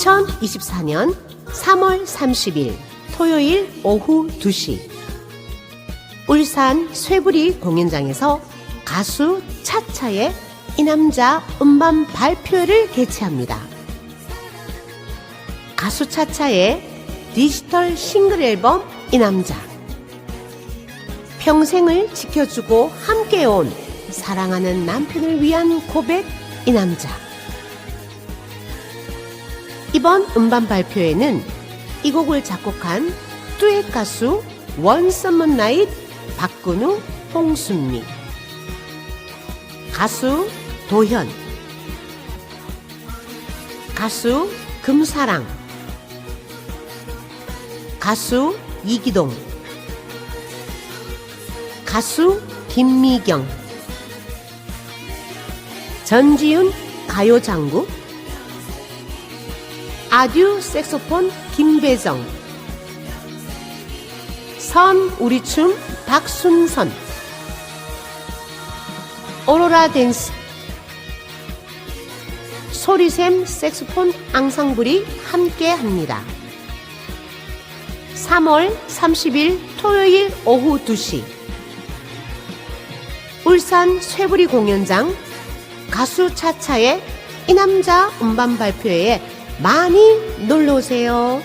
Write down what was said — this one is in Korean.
2024년 3월 30일 토요일 오후 2시. 울산 쇠부리 공연장에서 가수 차차의 이 남자 음반 발표를 개최합니다. 가수 차차의 디지털 싱글 앨범 이 남자. 평생을 지켜주고 함께 온 사랑하는 남편을 위한 고백 이 남자 이번 음반 발표에는 이 곡을 작곡한 듀엣 가수 원서먼 나잇 박근우 홍순미 가수 도현 가수 금사랑 가수 이기동 가수 김미경 전지윤 가요장구 아듀 색소폰 김배정. 선 우리춤 박순선. 오로라 댄스. 소리샘 색소폰 앙상블이 함께합니다. 3월 30일 토요일 오후 2시. 울산 쇠부리 공연장 가수 차차의 이 남자 음반 발표회에 많이 놀러 오세요.